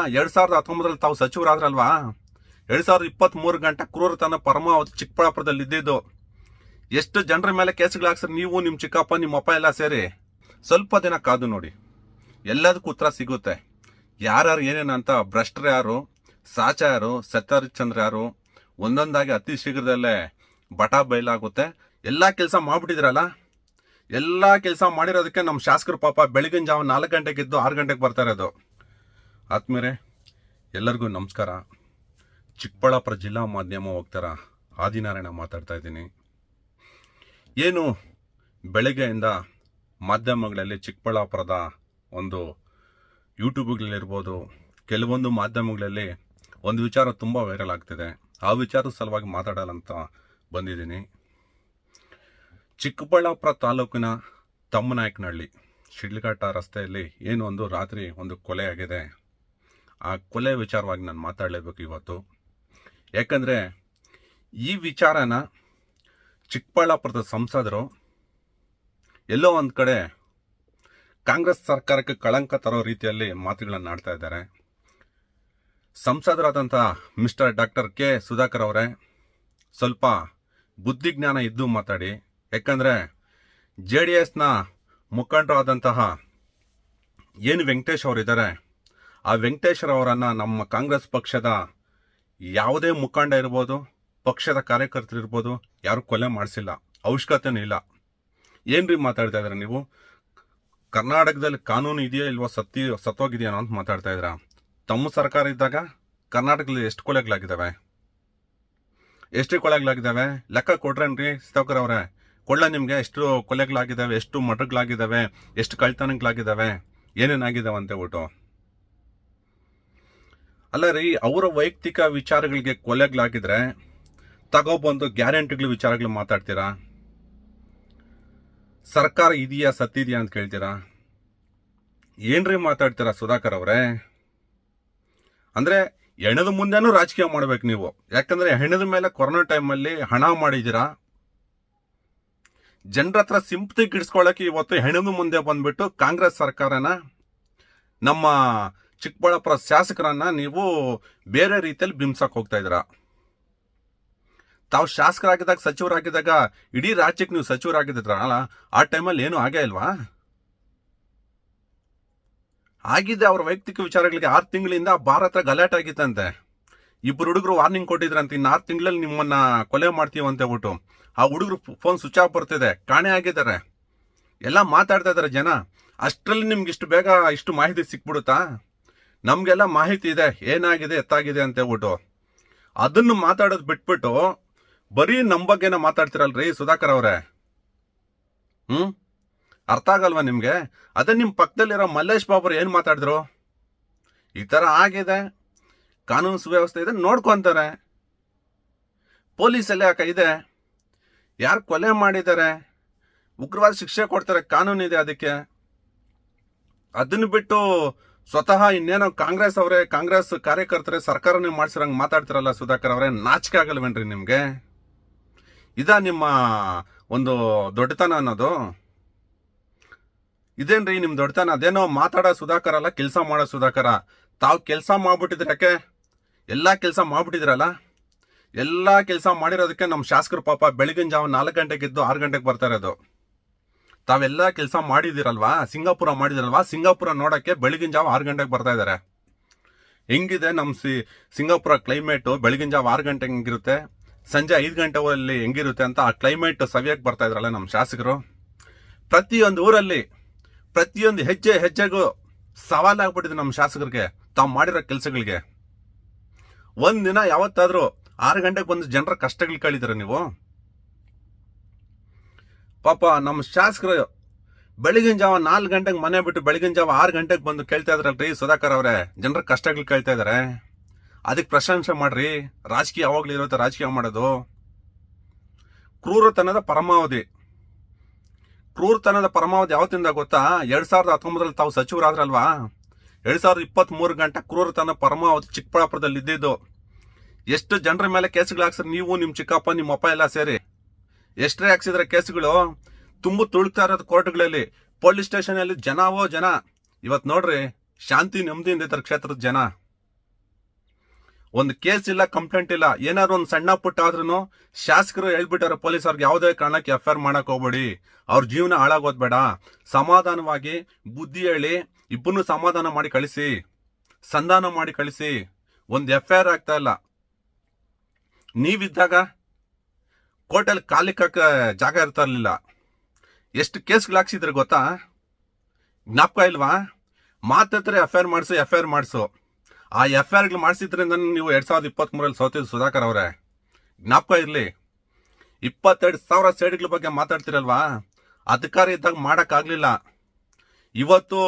ಎರಡ್ ಸಾವಿರದ ಹತ್ತೊಂಬತ್ತರಲ್ಲಿ ತಾವು ಸಚಿವರಾದ್ರಲ್ವಾ? ಎರಡ್ ಸಾವಿರದ ಇಪ್ಪತ್ತ್ ಮೂರು ಗಂಟೆ ಕ್ರೂರತನ ಪರಮಾವತಿ ಚಿಕ್ಕಬಳ್ಳಾಪುರದಲ್ಲಿ ಇದ್ದಿದ್ದು, ಎಷ್ಟು ಜನರ ಮೇಲೆ ಕೇಸುಗಳು ಹಾಕ್ಸ್ರಿ ನೀವು ನಿಮ್ಮ ಚಿಕ್ಕಪ್ಪ ನಿಮ್ಮ ಅಪ್ಪ ಎಲ್ಲ ಸೇರಿ. ಸ್ವಲ್ಪ ದಿನ ಕಾದು ನೋಡಿ. ಎಲ್ಲದಕ್ಕೂ ಉತ್ತರ ಸಿಗುತ್ತೆ. ಯಾರ್ಯಾರು ಅಂತ ಭ್ರಷ್ಟರು ಯಾರು, ಸಾಚ ಯಾರು, ಸತ್ಯಹರಿಶ್ಚಂದ್ರ ಯಾರು, ಒಂದೊಂದಾಗಿ ಅತಿ ಶೀಘ್ರದಲ್ಲೇ ಬಟ ಬಯಲಾಗುತ್ತೆ. ಎಲ್ಲ ಕೆಲಸ ಮಾಡಿಬಿಟ್ಟಿದ್ರಲ್ಲ ಎಲ್ಲ ಕೆಲಸ ಮಾಡಿರೋದಕ್ಕೆ ನಮ್ಮ ಶಾಸಕರು ಪಾಪ ಬೆಳಗಿನ ಜಾವ ನಾಲ್ಕು ಗಂಟೆಗೆ ಇದ್ದು ಆರು ಗಂಟೆಗೆ ಬರ್ತಾ ಇರೋದು. ಆದ್ಮೇಲೆ ಎಲ್ಲರಿಗೂ ನಮಸ್ಕಾರ. ಚಿಕ್ಕಬಳ್ಳಾಪುರ ಜಿಲ್ಲಾ ಮಾಧ್ಯಮ ಹೋಗ್ತಾರ ಆದಿನಾರಾಯಣ ಮಾತಾಡ್ತಾ ಇದ್ದೀನಿ. ಏನು ಬೆಳಗ್ಗೆಯಿಂದ ಮಾಧ್ಯಮಗಳಲ್ಲಿ ಚಿಕ್ಕಬಳ್ಳಾಪುರದ ಒಂದು ಯೂಟ್ಯೂಬ್ಗಳಲ್ಲಿರ್ಬೋದು, ಕೆಲವೊಂದು ಮಾಧ್ಯಮಗಳಲ್ಲಿ ಒಂದು ವಿಚಾರ ತುಂಬ ವೈರಲ್ ಆಗ್ತಿದೆ. ಆ ವಿಚಾರದ ಸಲುವಾಗಿ ಮಾತಾಡಲ್ಲ ಅಂತ ಬಂದಿದ್ದೀನಿ. ಚಿಕ್ಕಬಳ್ಳಾಪುರ ತಾಲೂಕಿನ ತಮ್ಮನಾಯಕನಹಳ್ಳಿ, ಶಿಡ್ಲಘಟ್ಟ ರಸ್ತೆಯಲ್ಲಿ ಏನು ಒಂದು ರಾತ್ರಿ ಒಂದು ಕೊಲೆ ಆಗಿದೆ. ಆ ಕೊಲೆ ವಿಚಾರವಾಗಿ ನಾನು ಮಾತಾಡಲೇಬೇಕು ಇವತ್ತು. ಯಾಕಂದರೆ ಈ ವಿಚಾರನ ಚಿಕ್ಕಬಳ್ಳಾಪುರದ ಸಂಸದರು ಎಲ್ಲೋ ಒಂದು ಕಡೆ ಕಾಂಗ್ರೆಸ್ ಸರ್ಕಾರಕ್ಕೆ ಕಳಂಕ ತರೋ ರೀತಿಯಲ್ಲಿ ಮಾತುಗಳನ್ನು ಆಡ್ತಾ ಇದ್ದಾರೆ. ಸಂಸದರಾದಂಥ ಮಿಸ್ಟರ್ ಡಾಕ್ಟರ್ ಕೆ ಸುಧಾಕರ್ ಅವರೇ, ಸ್ವಲ್ಪ ಬುದ್ಧಿಜ್ಞಾನ ಇದ್ದು ಮಾತಾಡಿ. ಯಾಕಂದರೆ ಜೆ ಡಿ ಎಸ್ನ ಮುಖಂಡರಾದಂತಹ ಏನು ವೆಂಕಟೇಶ್ ಅವರಿದ್ದಾರೆ ಆ ವೆಂಕಟೇಶ್ವರ ಅವರನ್ನು ನಮ್ಮ ಕಾಂಗ್ರೆಸ್ ಪಕ್ಷದ ಯಾವುದೇ ಮುಖಂಡ ಇರ್ಬೋದು, ಪಕ್ಷದ ಕಾರ್ಯಕರ್ತರು ಇರ್ಬೋದು, ಯಾರು ಕೊಲೆ ಮಾಡಿಸಿಲ್ಲ. ಅವಶ್ಯಕತೆನೂ ಇಲ್ಲ. ಏನ್ರಿ ಮಾತಾಡ್ತಾ ಇದ್ದೀರಾ ನೀವು? ಕರ್ನಾಟಕದಲ್ಲಿ ಕಾನೂನು ಇದೆಯಾ ಇಲ್ವಾ ಸತ್ತಿ ಸತ್ತೋಗಿದೆಯಾ ಅಂತ ಮಾತಾಡ್ತಾ ಇದ್ದೀರಾ? ತಮ್ಮ ಸರ್ಕಾರ ಇದ್ದಾಗ ಕರ್ನಾಟಕದಲ್ಲಿ ಎಷ್ಟು ಕೊಲೆಗಳಾಗಿದ್ದಾವೆ? ಎಷ್ಟು ಕೊಲೆಗಳಾಗಿದ್ದಾವೆ? ಲೆಕ್ಕ ಕೊಡ್ರೇನ್ರಿ ಸ್ಥಾಕರ್ ಅವರೇ? ಕೊಳ್ಳ ನಿಮಗೆ ಎಷ್ಟು ಕೊಲೆಗಳಾಗಿದ್ದಾವೆ, ಎಷ್ಟು ಮರ್ಡರ್ಗಳಾಗಿದ್ದಾವೆ, ಎಷ್ಟು ಕಳ್ತನಗಳಾಗಿದ್ದಾವೆ ಏನೇನಾಗಿದ್ದಾವೆ ಅಂತ ಹೇಳ್ಬಿಟ್ಟು. ಅಲ್ಲ ರೀ, ಅವರ ವೈಯಕ್ತಿಕ ವಿಚಾರಗಳಿಗೆ ಕೊಲೆಗಳಾಗಿದ್ರೆ ತಗೋಬಂದು ಗ್ಯಾರಂಟಿಗಳ ವಿಚಾರಗಳು ಮಾತಾಡ್ತೀರಾ? ಸರ್ಕಾರ ಇದೆಯಾ, ಸತ್ತಿದೆಯಾ ಅಂತ ಕೇಳ್ತೀರಾ? ಏನ್ರಿ ಮಾತಾಡ್ತೀರಾ ಸುಧಾಕರ್ ಅವರೇ? ಅಂದ್ರೆ ಹೆಣದ ಮುಂದೆನೂ ರಾಜಕೀಯ ಮಾಡ್ಬೇಕು ನೀವು. ಯಾಕಂದ್ರೆ ಹೆಣದ ಮೇಲೆ ಕೊರೋನಾ ಟೈಮಲ್ಲಿ ಹಣ ಮಾಡಿದ್ದೀರಾ? ಜನರ ಹತ್ರ ಸಿಂಪತಿ ಗಿಡ್ಸ್ಕೊಳ್ಳೋಕೆ ಇವತ್ತು ಹೆಣದ ಮುಂದೆ ಬಂದ್ಬಿಟ್ಟು ಕಾಂಗ್ರೆಸ್ ಸರ್ಕಾರನ ನಮ್ಮ ಚಿಕ್ಕಬಳ್ಳಾಪುರ ಶಾಸಕರನ್ನ ನೀವು ಬೇರೆ ರೀತಿಯಲ್ಲಿ ಬಿಂಬಿಸಕ್ ಹೋಗ್ತಾ ಇದ್ದೀರಾ? ತಾವು ಶಾಸಕರಾಗಿದ್ದಾಗ, ಸಚಿವರಾಗಿದ್ದಾಗ, ಇಡೀ ರಾಜ್ಯಕ್ಕೆ ನೀವು ಸಚಿವರಾಗಿದ್ದಿರಲ್ಲ ಆ ಟೈಮಲ್ಲಿ ಏನು ಆಗೇ ಇಲ್ವಾ? ಆಗಿದೆ ಅವ್ರ ವೈಯಕ್ತಿಕ ವಿಚಾರಗಳಿಗೆ ಆರು ತಿಂಗಳಿಂದ ಭಾರತ ಗಲಾಟೆ ಆಗಿತ್ತಂತೆ. ಇಬ್ಬರು ಹುಡುಗರು ವಾರ್ನಿಂಗ್ ಕೊಟ್ಟಿದ್ರಂತೆ, ಇನ್ನು ಆರು ತಿಂಗಳಲ್ಲಿ ನಿಮ್ಮನ್ನ ಕೊಲೆ ಮಾಡ್ತೀವಿ ಅಂತ ಹೇಳ್ಬಿಟ್ಟು. ಆ ಹುಡುಗರು ಫೋನ್ ಸ್ವಿಚ್ ಆಫ್ ಬರ್ತಿದೆ, ಕಾಣೆ ಆಗಿದ್ದಾರೆ. ಎಲ್ಲ ಮಾತಾಡ್ತಾ ಇದ್ದಾರೆ ಜನ. ಅಷ್ಟರಲ್ಲಿ ನಿಮ್ಗೆ ಇಷ್ಟು ಬೇಗ ಇಷ್ಟು ಮಾಹಿತಿ ಸಿಕ್ಬಿಡುತ್ತಾ? ನಮಗೆಲ್ಲ ಮಾಹಿತಿ ಇದೆ, ಏನಾಗಿದೆ, ಎತ್ತಾಗಿದೆ ಅಂತ ಹೇಳ್ಬಿಟ್ಟು. ಅದನ್ನು ಮಾತಾಡೋದು ಬಿಟ್ಬಿಟ್ಟು, ಬರೀ ನಮ್ಮ ಬಗ್ಗೆನ ಮಾತಾಡ್ತಿರಲ್ರಿ ಸುಧಾಕರ್ ಅವರೇ? ಹ್ಮ್? ಅರ್ಥ ಆಗಲ್ವಾ ನಿಮಗೆ? ಅದೇ ನಿಮ್ಮ ಪಕ್ಕದಲ್ಲಿರೋ ಮಲ್ಲೇಶ್ ಬಾಬರು ಏನು ಮಾತಾಡಿದ್ರು? ಈ ತರ ಆಗಿದೆ. ಕಾನೂನು ಸುವ್ಯವಸ್ಥೆ ಇದೆ ನೋಡ್ಕೊಂತಾರೆ ಪೊಲೀಸ್ ಎಲ್ಲ ಯಾಕೆ ಇದೆ. ಯಾರು ಕೊಲೆ ಮಾಡಿದ್ದಾರೆ? ಉಗ್ರವಾದ ಶಿಕ್ಷೆ ಕೊಡ್ತಾರೆ, ಕಾನೂನು ಇದೆ ಅದಕ್ಕೆ. ಅದನ್ನು ಬಿಟ್ಟು ಸ್ವತಃ ಇನ್ನೇನೋ ಕಾಂಗ್ರೆಸ್ ಅವರೇ, ಕಾಂಗ್ರೆಸ್ ಕಾರ್ಯಕರ್ತರೇ ನೀವು ಮಾಡಿಸಿರಂಗೆ ಮಾತಾಡ್ತಿರಲ್ಲ ಸುಧಾಕರ್ ಅವರೇ, ನಾಚಿಕೆ ಆಗಲ್ವೇನ್ರಿ ನಿಮಗೆ? ಇದ ನಿಮ್ಮ ಒಂದು ದೊಡ್ಡತನ ಅನ್ನೋದು? ಇದೇನ್ರಿ ನಿಮ್ಮ ದೊಡ್ಡತನ? ಅದೇನೋ ಮಾತಾಡೋ ಸುಧಾಕರ್ ಅಲ್ಲ, ಕೆಲಸ ಮಾಡೋ ಸುಧಾಕರ? ತಾವು ಕೆಲಸ ಮಾಡ್ಬಿಟ್ಟಿದ್ರೆ ಯಾಕೆ? ಎಲ್ಲಾ ಕೆಲಸ ಮಾಡ್ಬಿಟ್ಟಿದ್ರಲ್ಲ? ಎಲ್ಲಾ ಕೆಲಸ ಮಾಡಿರೋದಕ್ಕೆ ನಮ್ಮ ಶಾಸಕರು ಪಾಪ ಬೆಳಗಿನ ಜಾವ ನಾಲ್ಕು ಗಂಟೆಗೆ ಇದ್ದು ಆರು ಗಂಟೆಗೆ ಬರ್ತಾ ಇರೋದು. ತಾವೆಲ್ಲ ಕೆಲಸ ಮಾಡಿದಿರಲ್ವಾ ಸಿಂಗಾಪುರ ಮಾಡಿದಿರಲ್ವಾ ಸಿಂಗಾಪುರ ನೋಡಕ್ಕೆ ಬೆಳಗಿನ ಜಾವ ಆರು ಗಂಟೆಗೆ ಬರ್ತಾ ಇದಾರೆ. ಹೆಂಗಿದೆ ನಮ್ಮ ಸಿ, ಸಿಂಗಾಪುರ ಕ್ಲೈಮೇಟ್ ಬೆಳಗಿನ ಜಾವ ಆರು ಗಂಟೆಗೆ ಹೆಂಗಿರುತ್ತೆ? ಸಂಜೆ ಐದು ಗಂಟೆಯಲ್ಲಿ ಹೆಂಗಿರುತ್ತೆ ಅಂತ ಆ ಕ್ಲೈಮೇಟ್ ಸವಿಯಕ್ಕೆ ಬರ್ತಾ ಇದ್ರಲ್ಲ ನಮ್ಮ ಶಾಸಕರು. ಪ್ರತಿಯೊಂದು ಊರಲ್ಲಿ, ಪ್ರತಿಯೊಂದು ಹೆಜ್ಜೆ ಹೆಜ್ಜೆಗೂ ಸವಾಲಾಗ್ಬಿಟ್ಟಿದೆ ನಮ್ಮ ಶಾಸಕರಿಗೆ, ತಾವು ಮಾಡಿರೋ ಕೆಲಸಗಳಿಗೆ. ಒಂದಿನ ಯಾವತ್ತಾದರೂ ಆರು ಗಂಟೆಗೆ ಬಂದು ಜನರ ಕಷ್ಟಗಳು ಕಳಿದಿರ ನೀವು? ಪಾಪ ನಮ್ಮ ಶಾಸಕರು ಬೆಳಗಿನ ಜಾವ ನಾಲ್ಕು ಗಂಟೆಗೆ ಮನೆ ಬಿಟ್ಟು ಬೆಳಗಿನ ಜಾವ ಆರು ಗಂಟೆಗೆ ಬಂದು ಕೇಳ್ತಾ ಇದ್ರಲ್ರಿ ಸುಧಾಕರ್ ಅವರೇ. ಜನರ ಕಷ್ಟಗಳು ಕೇಳ್ತಾ ಇದ್ದಾರೆ ಅದಕ್ಕೆ ಪ್ರಶಂಸೆ ಮಾಡ್ರಿ. ರಾಜಕೀಯ ಯಾವಾಗಲೂ ಇರುತ್ತೆ, ರಾಜಕೀಯ ಮಾಡೋದು. ಕ್ರೂರತನದ ಪರಮಾವಧಿ. ಕ್ರೂರತನದ ಪರಮಾವಧಿ ಯಾವತ್ತಿಂದ ಗೊತ್ತಾ? ಎರಡು ಸಾವಿರದ ಹತ್ತೊಂಬತ್ತರಲ್ಲಿ ತಾವು ಸಚಿವರಾದ್ರಲ್ವಾ? ಎರಡ್ ಸಾವಿರದ ಇಪ್ಪತ್ತ್ ಮೂರು ಗಂಟೆ ಕ್ರೂರತನ ಪರಮಾವಧಿ ಚಿಕ್ಕಬಳ್ಳಾಪುರದಲ್ಲಿ ಇದ್ದಿದ್ದು. ಎಷ್ಟು ಜನರ ಮೇಲೆ ಕೇಸುಗಳು ಹಾಕ್ಸ್ರಿ ನೀವು, ನಿಮ್ಮ ಚಿಕ್ಕಪ್ಪ, ನಿಮ್ಮ ಅಪ್ಪ ಎಲ್ಲ ಸೇರಿ. ಎಷ್ಟೇ ಹಾಕ್ಸಿದ್ರೆ ಕೇಸ್ಗಳು ತುಂಬ ತುಳುಕ್ತಾ ಇರೋದು ಕೋರ್ಟ್ಗಳಲ್ಲಿ, ಪೊಲೀಸ್ ಸ್ಟೇಷನ್ ಅಲ್ಲಿ ಜನವೋ ಜನ. ಇವತ್ತು ನೋಡ್ರಿ, ಶಾಂತಿ ನೆಮ್ಮದಿಯಿಂದ ಇದ್ದಾರೆ ಕ್ಷೇತ್ರದ ಜನ. ಒಂದು ಕೇಸ್ ಇಲ್ಲ, ಕಂಪ್ಲೇಂಟ್ ಇಲ್ಲ, ಏನಾದ್ರು ಒಂದು ಸಣ್ಣ ಪುಟ್ಟ ಆದ್ರೂ ಶಾಸಕರು ಹೇಳ್ಬಿಟ್ಟಾರೆ ಅವ್ರಿಗೆ ಯಾವುದೇ ಕಾರಣಕ್ಕೆ ಎಫ್ ಐ ಆರ್ ಮಾಡಕ್ ಹೋಗ್ಬೇಡಿ. ಅವ್ರ ಜೀವನ ಹಾಳಾಗೋದ್ ಬೇಡ. ಸಮಾಧಾನವಾಗಿ ಬುದ್ಧಿ ಹೇಳಿ, ಇಬ್ಬರನ್ನು ಸಮಾಧಾನ ಮಾಡಿ ಕಳಿಸಿ. ಸಂಧಾನ ಮಾಡಿ ಕಳಿಸಿ. ಒಂದು ಎಫ್ ಐ ಆರ್ ಆಗ್ತಾ ಇಲ್ಲ. ನೀವಿದ್ದಾಗ ಕೋರ್ಟಲ್ಲಿ ಕಾಲಿಕ್ಕ ಜಾಗ ಇರ್ತಾ ಇರಲಿಲ್ಲ. ಎಷ್ಟು ಕೇಸ್ಗಳು ಹಾಕ್ಸಿದ್ರೆ ಗೊತ್ತಾ? ಜ್ಞಾಪಕ ಇಲ್ವಾ? ಮಾತತ್ರ ಎಫ್ ಐ ಆರ್ ಮಾಡಿಸು ಎಫ್ ಐ ಆರ್ ಮಾಡಿಸು. ಆ ಎಫ್ ಐ ಆರ್ಗಳು ಮಾಡಿಸಿದ್ರಿಂದ ನೀವು ಎರಡು ಸಾವಿರದ ಇಪ್ಪತ್ತ್ಮೂರಲ್ಲಿ ಸೋತಿದ್ದು ಸುಧಾಕರ್ ಅವರೇ. ಜ್ಞಾಪಕ ಇರಲಿ. ಇಪ್ಪತ್ತೆರಡು ಸಾವಿರ ಸೈಡ್ಗಳ ಬಗ್ಗೆ ಮಾತಾಡ್ತಿರಲ್ವಾ? ಅಧಿಕಾರ ಇದ್ದಾಗ ಮಾಡೋಕ್ಕಾಗಲಿಲ್ಲ. ಇವತ್ತು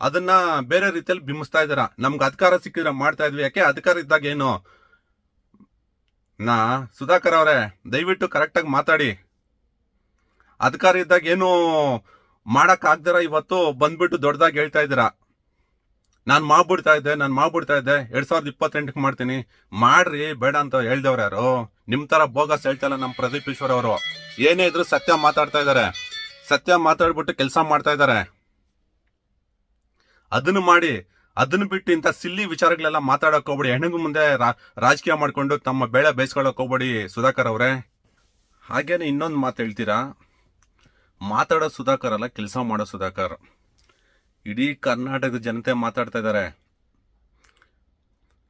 ಅದನ್ನು ಬೇರೆ ರೀತಿಯಲ್ಲಿ ಬಿಂಬಿಸ್ತಾ ಇದ್ದೀರಾ? ನಮ್ಗೆ ಅಧಿಕಾರ ಸಿಕ್ಕಿದ್ರೆ ಮಾಡ್ತಾ ಇದ್ವಿ. ಯಾಕೆ? ಅಧಿಕಾರ ಇದ್ದಾಗ ಏನು? ನಾ, ಸುಧಾಕರ್ ಅವರೇ, ದಯವಿಟ್ಟು ಕರೆಕ್ಟಾಗಿ ಮಾತಾಡಿ. ಅಧಿಕಾರ ಇದ್ದಾಗ ಏನು ಮಾಡಕ್ ಆಗ್ದಿರ ಇವತ್ತು ಬಂದ್ಬಿಟ್ಟು ದೊಡ್ಡದಾಗಿ ಹೇಳ್ತಾ ಇದ್ದೀರಾ. ನಾನು ಮಾಡ್ಬಿಡ್ತಾ ಇದ್ದೆ, ನಾನು ಮಾಡ್ಬಿಡ್ತಾ ಇದ್ದೆ, ಎರಡು ಸಾವಿರದ ಇಪ್ಪತ್ತೆಂಟಕ್ಕೆ ಮಾಡ್ತೀನಿ. ಮಾಡ್ರಿ, ಬೇಡ ಅಂತ ಹೇಳ್ದವ್ರು ಯಾರು? ನಿಮ್ಮ ಥರ ಬೋಗಸ್ ಹೇಳ್ತಲ್ಲ ನಮ್ಮ ಪ್ರದೀಪ್ ಈಶ್ವರ್ ಅವರು. ಏನೇ ಇದ್ರು ಸತ್ಯ ಮಾತಾಡ್ತಾ ಇದ್ದಾರೆ. ಸತ್ಯ ಮಾತಾಡ್ಬಿಟ್ಟು ಕೆಲಸ ಮಾಡ್ತಾ ಇದ್ದಾರೆ. ಅದನ್ನು ಮಾಡಿ ಅದನ್ನ ಬಿಟ್ಟು ಇಂಥ ಸಿಲ್ಲಿ ವಿಚಾರಗಳೆಲ್ಲ ಮಾತಾಡಕ್ ಹೋಗ್ಬೇಡಿ. ಹೆಣ್ಣಿಗೆ ಮುಂದೆ ರಾಜಕೀಯ ಮಾಡ್ಕೊಂಡು ತಮ್ಮ ಬೆಳೆ ಬೇಯಿಸ್ಕೊಳಕ್ ಹೋಗ್ಬೇಡಿ ಸುಧಾಕರ್ ಅವರೇ. ಹಾಗೇನೆ ಇನ್ನೊಂದು ಮಾತು ಹೇಳ್ತೀರಾ? ಮಾತಾಡೋ ಸುಧಾಕರ್ ಅಲ್ಲ, ಕೆಲಸ ಮಾಡೋ ಸುಧಾಕರ್. ಇಡೀ ಕರ್ನಾಟಕದ ಜನತೆ ಮಾತಾಡ್ತಾ ಇದ್ದಾರೆ.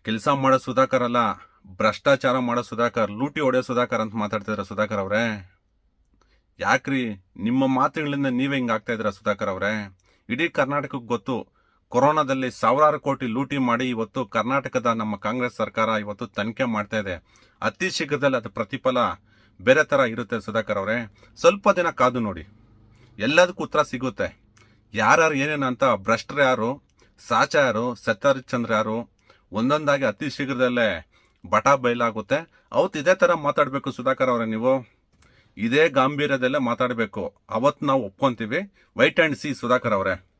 ಕೆಲಸ ಮಾಡೋ ಸುಧಾಕರ್ ಅಲ್ಲ, ಭ್ರಷ್ಟಾಚಾರ ಮಾಡೋ ಸುಧಾಕರ್, ಲೂಟಿ ಹೊಡೆಯೋ ಸುಧಾಕರ್ ಅಂತ ಮಾತಾಡ್ತಿದಾರೆ ಸುಧಾಕರ್ ಅವರೇ? ಯಾಕ್ರಿ ನಿಮ್ಮ ಮಾತುಗಳಿಂದ ನೀವೇ ಹೆಂಗೆ ಆಗ್ತಾ ಇದ್ದೀರಾ ಸುಧಾಕರ್ ಅವರೇ? ಇಡೀ ಕರ್ನಾಟಕಕ್ಕೆ ಗೊತ್ತು. ಕೊರೋನಾದಲ್ಲಿ ಸಾವಿರಾರು ಕೋಟಿ ಲೂಟಿ ಮಾಡಿ ಇವತ್ತು ಕರ್ನಾಟಕದ ನಮ್ಮ ಕಾಂಗ್ರೆಸ್ ಸರ್ಕಾರ ಇವತ್ತು ತನಿಖೆ ಮಾಡ್ತಾ ಇದೆ. ಅತಿ ಶೀಘ್ರದಲ್ಲಿ ಅದು ಪ್ರತಿಫಲ ಬೇರೆ ತರ ಇರುತ್ತೆ ಸುಧಾಕರ್ ಅವರೇ. ಸ್ವಲ್ಪ ದಿನ ಕಾದು ನೋಡಿ. ಎಲ್ಲದಕ್ಕೂ ಉತ್ತರ ಸಿಗುತ್ತೆ. ಯಾರ್ಯಾರು ಏನೇನು ಅಂತ ಭ್ರಷ್ಟರು ಯಾರು, ಸಾಚ ಯಾರು, ಸತ್ಯಹರಿಶ್ಚಂದ್ರ ಯಾರು, ಒಂದೊಂದಾಗಿ ಅತಿ ಶೀಘ್ರದಲ್ಲೇ ಬಟ ಬಯಲಾಗುತ್ತೆ. ಅವತ್ತು ಇದೇ ತರ ಮಾತಾಡಬೇಕು ಸುಧಾಕರ್ ಅವರೇ ನೀವು. ಇದೇ ಗಾಂಭೀರ್ಯದಲ್ಲೇ ಮಾತಾಡಬೇಕು. ಅವತ್ತು ನಾವು ಒಪ್ಕೊಂತೀವಿ. ವೈಟ್ ಆ್ಯಂಡ್ ಸಿ ಸುಧಾಕರ್ ಅವರೇ.